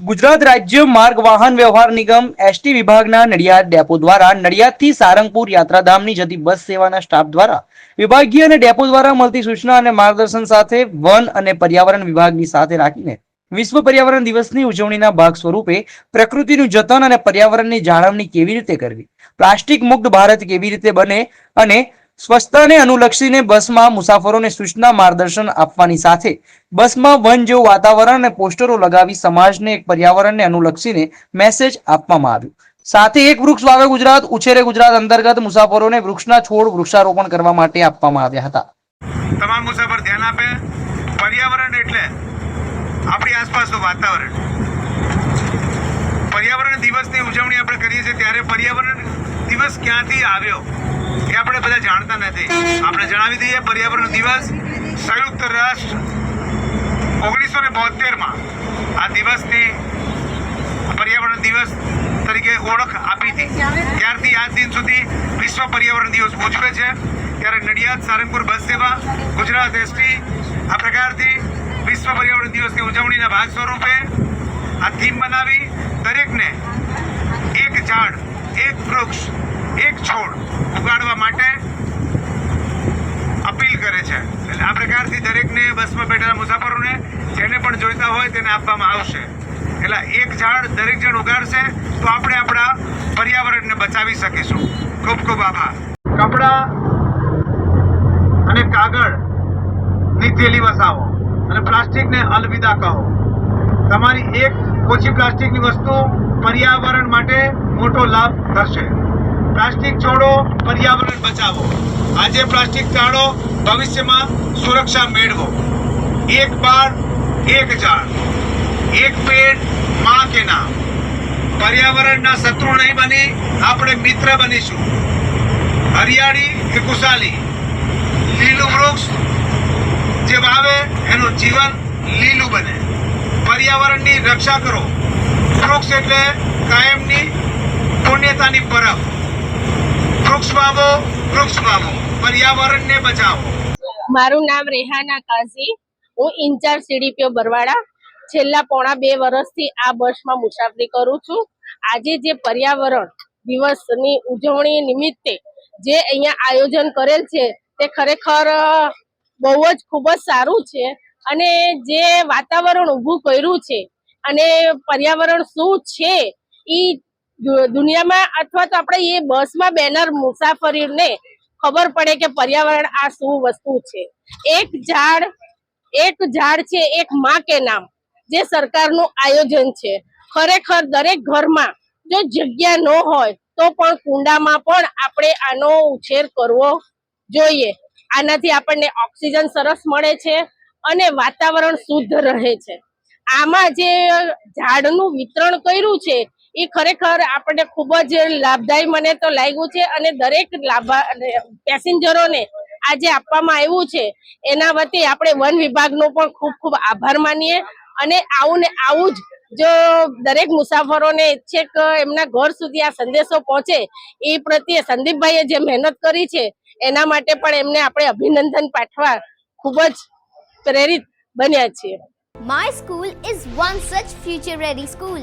ગુજરાત રાજ્ય માર્ગ વાહન વ્યવહાર નિગમ એસટી વિભાગના નડિયાદ ડેપો દ્વારા નડિયાદથી સારંગપુર યાત્રાધામની જતી બસ સેવાના સ્ટાફ દ્વારા વિભાગીય અને ડેપો દ્વારા મળતી સૂચના અને માર્ગદર્શન સાથે વન અને પર્યાવરણ વિભાગની સાથે રાખીને વિશ્વ પર્યાવરણ દિવસની ઉજવણીના ભાગ સ્વરૂપે પ્રકૃતિનું જતન અને પર્યાવરણની જાળવણી કેવી રીતે કરવી? પ્લાસ્ટિક મુક્ત ભારત કેવી રીતે બને? અને સ્વચ્છતાને અનુલક્ષીને બસમાં મુસાફરોને સૂચના માર્ગદર્શન આપવાની સાથે બસમાં વન જેવું વાતાવરણ અને પોસ્ટરો લગાવી સમાજને એક પર્યાવરણને અનુલક્ષીને મેસેજ આપવામાં આવ્યો. સાથે એક વૃક્ષ વાવે ગુજરાત, ઉછેરે ગુજરાત અંતર્ગત મુસાફરોને વૃક્ષના છોડ વૃક્ષારોપણ કરવા માટે આપવામાં આવ્યા હતા. તમામ મુસાફર ધ્યાન આપે. પર્યાવરણ એટલે આપણી આસપાસનું વાતાવરણ. પર્યાવરણ દિવસની ઉજવણી આપણે કરીએ છીએ ત્યારે પર્યાવરણ દિવસ ક્યાંથી આવ્યો? આપણે બધા જાણતા નથી. આપણે જણાવી દઈએ પર્યાવરણ દિવસ સંયુક્ત રાષ્ટ્ર ઓગણીસો ને બોતેરમાં આ દિવસની પર્યાવરણ દિવસ તરીકે ઓળખ આપી હતી. ત્યારથી આજ દિન સુધી વિશ્વ પર્યાવરણ દિવસ ઉજવે છે. ત્યારે નડિયાદ, સારંગપુર બસ સેવા, ગુજરાત એસટી આ પ્રકારથી વિશ્વ પર્યાવરણ દિવસની ઉજવણીના ભાગ સ્વરૂપે આ થીમ બનાવી દરેકને એક ઝાડ, એક વૃક્ષ એક છોડ ઉગાડવા માટે અપીલ કરે છે. એટલે આ પ્રકારથી દરેકને બસમાં બેઠેલા મુસાફરોને જેને પણ જોઈતા હોય તેને આપવામાં આવશે. એટલે એક ઝાડ દરેક જણ ઉગાડશે તો આપણે આપણા પર્યાવરણને બચાવી શકીશું. ખૂબ ખૂબ આભાર. કપડા અને કાગળની થેલી વસાવો અને પ્લાસ્ટિકને અલવિદા કહો. તમારી એક ઓછી પ્લાસ્ટિકની વસ્તુ પર્યાવરણ માટે મોટો લાભ થશે. પ્લાસ્ટિક છોડો, પર્યાવરણ બચાવો. આજે પ્લાસ્ટિક ટાળો ભવિષ્યમાં સુરક્ષા મેળવો. એક બાળ એક ઝાડ એક પેડમાં કે નામ પર્યાવરણના શત્રુ નહીં બની, આપણે મિત્ર બનીશું. હરિયાળી કે ખુશાલી લીલું વૃક્ષ જે વાવે, એનું જીવન લીલું બને. પર્યાવરણની રક્ષા કરો. વૃક્ષ એટલે કાયમની પુણ્યતાની પરબ વૃક્ષ વાવો વૃક્ષ વાવો પર્યાવરણને બચાવો. મારું નામ રેહાના કાઝી. હું ઇન્ચાર્જ સીડીપીઓ બરવાડા. છેલ્લા પોણા બે વર્ષથી આ બસમાં મુસાફરી કરું છું. આજે જે પર્યાવરણ દિવસની ઉજવણી નિમિત્તે જે અહીંયા આયોજન કરેલ છે, તે ખરેખર બહુ જ ખૂબ જ સારું છે. અને જે વાતાવરણ ઊભું કર્યું છે, અને પર્યાવરણ શું છે એ દુનિયામાં અથવા તો આપણે એ બસમાં બેનર મુસાફરીને ખબર પડે કે પર્યાવરણ આ શું વસ્તુ છે. એક ઝાડ એક ઝાડ છે, એક માં કે નામ, જે સરકારનું આયોજન છે. ખરેખર દરેક ઘરમાં જો જગ્યા ન હોય, તો પણ કુંડામાં પણ આપણે આનો ઉછેર કરવો જોઈએ. આનાથી આપણને ઓક્સિજન સરસ મળે છે અને વાતાવરણ શુદ્ધ રહે છે. આમાં જે ઝાડનું વિતરણ કર્યું છે એ ખરેખર આપણને ખૂબ જ લાભદાયી મને તો લાગ્યું છે અને દરેક લાભા પેસેન્જરોને આજે આપવામાં આવ્યું છે. એના વતી આપણે વન વિભાગનો પણ ખૂબ ખૂબ આભાર માનીએ અને આવું ને આવું જ જો દરેક મુસાફરોને છેક એમના ઘર સુધી આ સંદેશો પહોંચે એ પ્રત્યે સંદીપભાઈએ જે મહેનત કરી છે એના માટે પણ એમને આપણે અભિનંદન પાઠવા ખૂબ જ પ્રેરિત બન્યા છીએ. My school is one such future ready school.